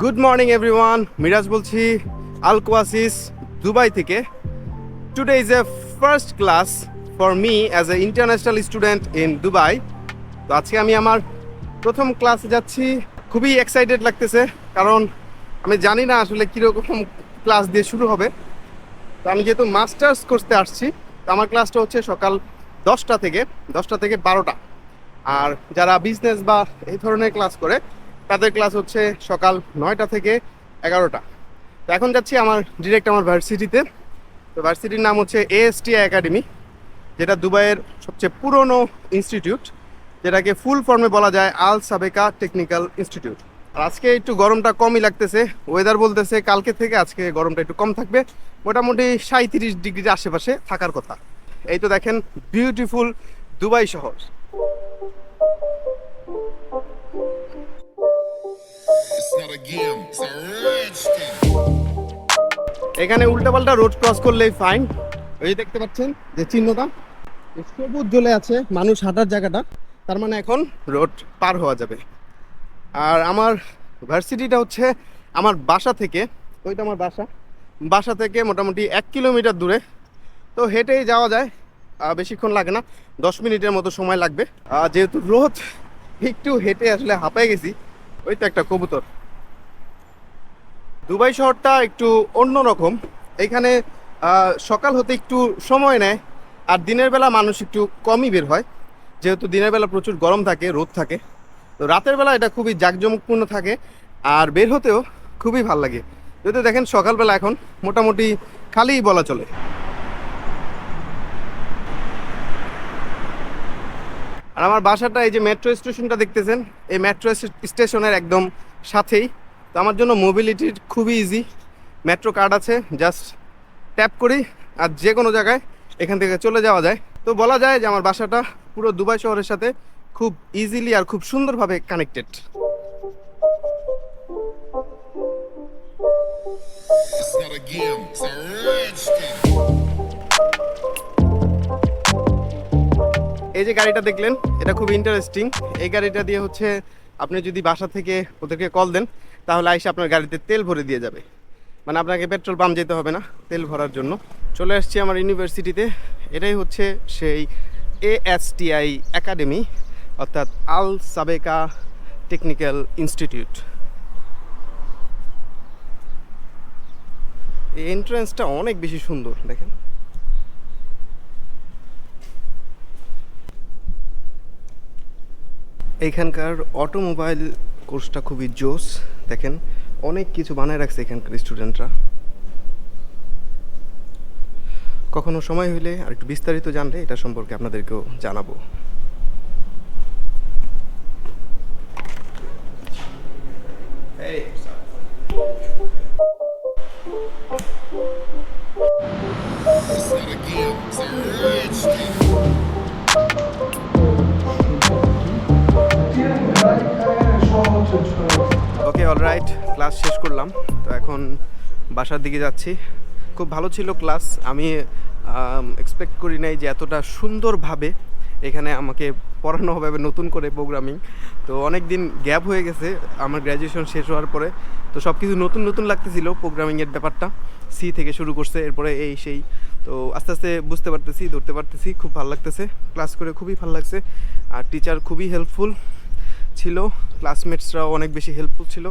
Good morning everyone Miraj বলছি Al Qusais Dubai থেকে। Today is a first class for me as a international student in Dubai তো আজকে আমি আমার প্রথম ক্লাসে যাচ্ছি। খুবই এক্সাইটেড লাগতেছে, কারণ আমি জানি না আসলে কীরকম ক্লাস দিয়ে শুরু হবে। তো আমি যেহেতু মাস্টার্স করতে আসছি, তো আমার ক্লাসটা হচ্ছে সকাল দশটা থেকে দশটা থেকে বারোটা। আর যারা বিজনেস বা এই ধরনের ক্লাস করে, তাদের ক্লাস হচ্ছে সকাল নয়টা থেকে এগারোটা। তো এখন যাচ্ছি আমার ডিরেক্ট আমার ভার্সিটিতে তো। ভার্সিটির নাম হচ্ছে এএসটিআই একাডেমি যেটা দুবাইয়ের সবচেয়ে পুরনো ইনস্টিটিউট যেটাকে ফুল ফর্মে বলা যায় আল সাবেকা টেকনিক্যাল ইনস্টিটিউট। আর আজকে একটু গরমটা কমই লাগতেছে ওয়েদার বলতেছে কালকে থেকে আজকে গরমটা একটু কম থাকবে মোটামুটি সাঁত্রিশ ডিগ্রির আশেপাশে থাকার কথা। এই তো দেখেন বিউটিফুল দুবাই শহর. এখানে উল্টাপাল্টা রোড ক্রস করলেই ফাইন ওই দেখতে পাচ্ছেন যে চিহ্নটা? সবুজ জ্বলে আছে মানুষ হাঁটার জায়গাটা। তার মানে এখন রোড পার হওয়া যাবে। আর আমার ভার্সিটিটা হচ্ছে আমার বাসা থেকে ওইটা আমার বাসা। বাসা থেকে মোটামুটি এক কিলোমিটার দূরে। তো হেঁটেই যাওয়া যায় বেশিক্ষণ লাগে না দশ মিনিটের মতো সময় লাগবে। যেহেতু রোদ একটু হেঁটে আসলে হাঁপায় গেছি ওই তো একটা কবুতর। দুবাই শহরটা একটু অন্যরকম। এখানে আহ, সকাল হতে একটু সময় নেয় আর দিনের বেলা মানুষ একটু কমই বের হয়। যেহেতু দিনের বেলা প্রচুর গরম থাকে, রোদ থাকে। তো রাতের বেলা এটা খুবই জাঁকজমকপূর্ণ থাকে আর বের হতেও খুবই ভালো লাগে। যদি দেখেন সকালবেলা এখন মোটামুটি খালিই বলা চলে। আর আমার বাসাটা এই যে মেট্রো স্টেশনটা দেখতেছেন, এই মেট্রো স্টেশনের একদম সাথেই। তো আমার জন্য মোবিলিটির খুবই ইজি মেট্রো কার্ড আছে জাস্ট ট্যাপ করি আর যে কোনো জায়গায় এখান থেকে চলে যাওয়া যায়। তো বলা যায় যে আমার বাসাটা পুরো দুবাই শহরের সাথে খুব ইজিলি আর খুব সুন্দরভাবে connected It's not a game, it's a rich এই যে গাড়িটা দেখলেন এটা খুব ইন্টারেস্টিং এই গাড়িটা দিয়ে হচ্ছে আপনি যদি বাসা থেকে ওদেরকে কল দেন তাহলে আইসে আপনার গাড়িতে তেল ভরে দিয়ে যাবে। মানে আপনাকে পেট্রোল পাম্প যেতে হবে না, তেল ভরার জন্য। চলে আসছি আমার ইউনিভার্সিটিতে এটাই হচ্ছে সেই এএসটিআই একাডেমি অর্থাৎ আল সাবেকা টেকনিক্যাল ইনস্টিটিউট এই এন্ট্রান্সটা অনেক বেশি সুন্দর, দেখেন। এইখানকার অটোমোবাইল কোর্সটা খুবই জোস, দেখেন। অনেক কিছু বানায় রাখছে এখানকার স্টুডেন্টরা কখনো সময় হলে আর একটু বিস্তারিত জানলে এটা সম্পর্কে আপনাদেরকেও জানাব। It's not okay alright class শেষ করলাম। তো এখন বাসার দিকে যাচ্ছি। খুব ভালো ছিল ক্লাস আমি এক্সপেক্ট করি নাই যে এতটা সুন্দরভাবে এখানে আমাকে পড়ানো হবে নতুন করে প্রোগ্রামিং তো অনেক দিন গ্যাপ হয়ে গেছে। আমার গ্র্যাজুয়েশন শেষ হওয়ার পরে তো সব কিছু নতুন নতুন লাগতেছিল প্রোগ্রামিংয়ের ব্যাপারটা। সি থেকে শুরু করছে, এরপরে এই সেই। তো আস্তে আস্তে বুঝতে পারতেছি, ধরতে পারতেছি। খুব ভালো লাগতেছে। ক্লাস করে খুবই ভালো লাগছে। আর টিচার খুবই হেল্পফুল ছিল ক্লাসমেটসরাও অনেক বেশি হেল্পফুল ছিল।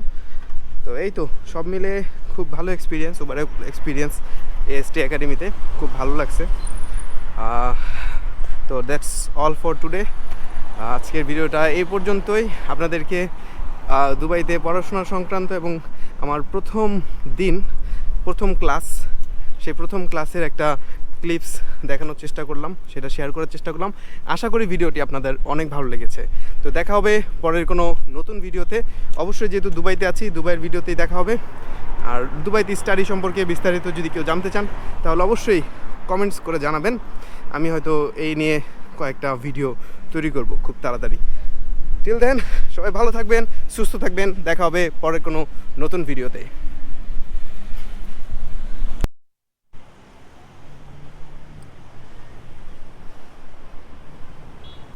তো এই তো, সব মিলে খুব ভালো এক্সপিরিয়েন্স ওভার এক্সপিরিয়েন্স এএসটি একাডেমিতে খুব ভালো লাগছে। তো দ্যাটস অল ফর টুডে আজকের ভিডিওটা এই পর্যন্তই। আপনাদেরকে দুবাইতে পড়াশোনা সংক্রান্ত এবং আমার প্রথম দিন, প্রথম ক্লাস সেই প্রথম ক্লাসের একটা ক্লিপস দেখানোর চেষ্টা করলাম, সেটা শেয়ার করার চেষ্টা করলাম। আশা করি ভিডিওটি আপনাদের অনেক ভালো লেগেছে। তো দেখা হবে পরের কোনো নতুন ভিডিওতে। অবশ্যই যেহেতু দুবাইতে আছি, দুবাইয়ের ভিডিওতেই দেখা হবে। আর দুবাইতে স্টাডি সম্পর্কে বিস্তারিত যদি কেউ জানতে চান, তাহলে অবশ্যই কমেন্টস করে জানাবেন। আমি হয়তো এই নিয়ে কয়েকটা ভিডিও তৈরি করব খুব তাড়াতাড়ি। টিল দেন সবাই ভালো থাকবেন, সুস্থ থাকবেন। দেখা হবে পরের কোনো নতুন ভিডিওতে।